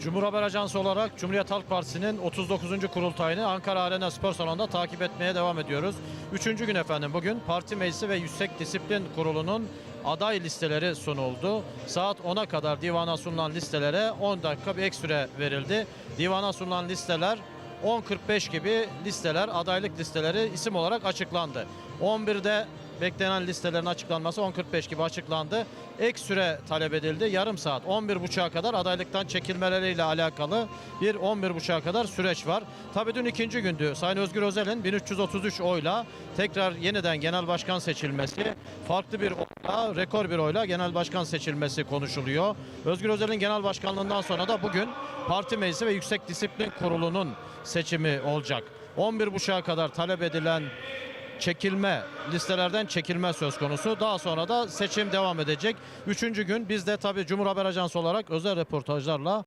Cumhur Haber Ajansı olarak Cumhuriyet Halk Partisi'nin 39. kurultayını Ankara Arena Spor Salonu'nda takip etmeye devam ediyoruz. Üçüncü gün efendim bugün Parti Meclisi ve Yüksek Disiplin Kurulu'nun aday listeleri sunuldu. Saat 10'a kadar divana sunulan listelere 10 dakika bir ek süre verildi. Divana sunulan listeler 10.45 gibi listeler, adaylık listeleri isim olarak açıklandı. 11'de beklenen listelerin açıklanması 10.45 gibi açıklandı. Ek süre talep edildi. Yarım saat 11.30'a kadar adaylıktan çekilmeleriyle alakalı bir 11.30'a kadar süreç var. Tabii dün ikinci gündü. Sayın Özgür Özel'in 1333 oyla tekrar yeniden genel başkan seçilmesi, farklı bir oyla, rekor bir oyla genel başkan seçilmesi konuşuluyor. Özgür Özel'in genel başkanlığından sonra da bugün Parti Meclisi ve Yüksek Disiplin Kurulu'nun seçimi olacak. 11.30'a kadar talep edilen çekilme, listelerden çekilme söz konusu. Daha sonra da seçim devam edecek. Üçüncü gün biz de tabii Cumhur Haber Ajansı olarak özel reportajlarla